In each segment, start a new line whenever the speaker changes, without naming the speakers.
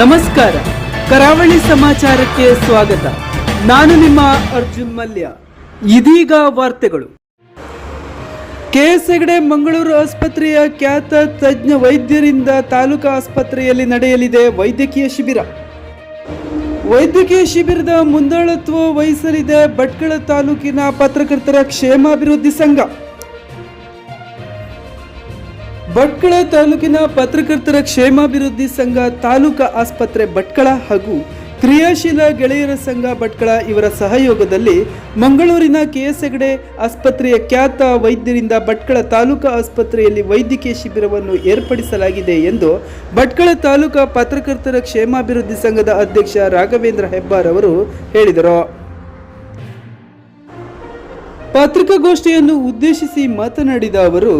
ನಮಸ್ಕಾರ. ಕರಾವಳಿ ಸಮಾಚಾರಕ್ಕೆ ಸ್ವಾಗತ. ನಾನು ನಿಮ್ಮ ಅರ್ಜುನ್ ಮಲ್ಯ. ಇದೀಗ ವಾರ್ತೆಗಳು. ಕೆಎಸ್ ಹೆಗಡೆ ಮಂಗಳೂರು ಆಸ್ಪತ್ರೆಯ ಖ್ಯಾತ ತಜ್ಞ ವೈದ್ಯರಿಂದ ತಾಲೂಕಾ ಆಸ್ಪತ್ರೆಯಲ್ಲಿ ನಡೆಯಲಿದೆ ವೈದ್ಯಕೀಯ ಶಿಬಿರ. ವೈದ್ಯಕೀಯ ಶಿಬಿರದ ಮುಂದಾಳತ್ವ ವಹಿಸಲಿದೆ ಭಟ್ಕಳ ತಾಲೂಕಿನ ಪತ್ರಕರ್ತರ ಕ್ಷೇಮಾಭಿವೃದ್ಧಿ ಸಂಘ. ಭಟ್ಕಳ ತಾಲೂಕಿನ ಪತ್ರಕರ್ತರ ಕ್ಷೇಮಾಭಿವೃದ್ಧಿ ಸಂಘ ತಾಲೂಕಾ ಆಸ್ಪತ್ರೆ ಭಟ್ಕಳ ಹಾಗೂ ಕ್ರಿಯಾಶೀಲ ಗೆಳೆಯರ ಸಂಘ ಭಟ್ಕಳ ಇವರ ಸಹಯೋಗದಲ್ಲಿ ಮಂಗಳೂರಿನ ಕೆಎಸ್ ಹೆಗಡೆ ಆಸ್ಪತ್ರೆಯ ಖ್ಯಾತ ವೈದ್ಯರಿಂದ ಭಟ್ಕಳ ತಾಲೂಕಾ ಆಸ್ಪತ್ರೆಯಲ್ಲಿ ವೈದ್ಯಕೀಯ ಶಿಬಿರವನ್ನು ಏರ್ಪಡಿಸಲಾಗಿದೆ ಎಂದು ಭಟ್ಕಳ ತಾಲೂಕಾ ಪತ್ರಕರ್ತರ ಕ್ಷೇಮಾಭಿವೃದ್ಧಿ ಸಂಘದ ಅಧ್ಯಕ್ಷ ರಾಘವೇಂದ್ರ ಹೆಬ್ಬಾರ್ ಅವರು ಹೇಳಿದರು. ಪತ್ರಿಕಾಗೋಷ್ಠಿಯನ್ನು ಉದ್ದೇಶಿಸಿ ಮಾತನಾಡಿದ ಅವರು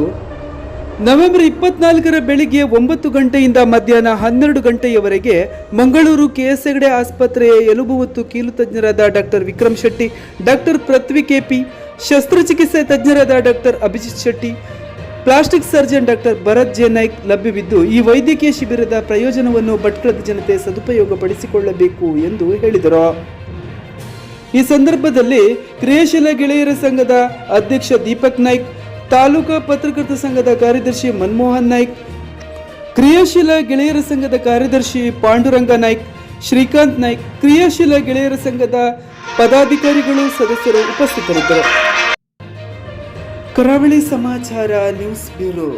ನವೆಂಬರ್ ಇಪ್ಪತ್ನಾಲ್ಕರ ಬೆಳಿಗ್ಗೆ ಒಂಬತ್ತು ಗಂಟೆಯಿಂದ ಮಧ್ಯಾಹ್ನ ಹನ್ನೆರಡು ಗಂಟೆಯವರೆಗೆ ಮಂಗಳೂರು ಕೆಎಸ್ ಹೆಗಡೆ ಆಸ್ಪತ್ರೆಯ ಎಲುಬು ಮತ್ತು ಕೀಲು ತಜ್ಞರಾದ doctor Vikram Shetty, doctor Prithvi K P, ಶಸ್ತ್ರಚಿಕಿತ್ಸೆ ತಜ್ಞರಾದ doctor Abhijit Shetty, plastic surgeon doctor Bharat J Naik ಲಭ್ಯವಿದ್ದು, ಈ ವೈದ್ಯಕೀಯ ಶಿಬಿರದ ಪ್ರಯೋಜನವನ್ನು ಭಟ್ಕಳದ ಜನತೆ ಸದುಪಯೋಗಪಡಿಸಿಕೊಳ್ಳಬೇಕು ಎಂದು ಹೇಳಿದರು. ಈ ಸಂದರ್ಭದಲ್ಲಿ ಕ್ರಿಯಾಶೀಲ ಗೆಳೆಯರ ಸಂಘದ ಅಧ್ಯಕ್ಷ ದೀಪಕ್ ನಾಯ್ಕ್ ತಾಲೂಕಾ ಪತ್ರಕರ್ತ ಸಂಘದ ಕಾರ್ಯದರ್ಶಿ ಮನಮೋಹನ್ ನಾಯ್ಕ್, ಕ್ರಿಯಾಶೀಲ ಗೆಳೆಯರ ಸಂಘದ ಕಾರ್ಯದರ್ಶಿ ಪಾಂಡುರಂಗ ನಾಯ್ಕ್, ಶ್ರೀಕಾಂತ್ ನಾಯ್ಕ್, ಕ್ರಿಯಾಶೀಲ ಗೆಳೆಯರ ಸಂಘದ ಪದಾಧಿಕಾರಿಗಳು ಸದಸ್ಯರು ಉಪಸ್ಥಿತರಿದ್ದರು. ಕರಾವಳಿ ಸಮಾಚಾರ ನ್ಯೂಸ್ ಬ್ಯೂರೋ.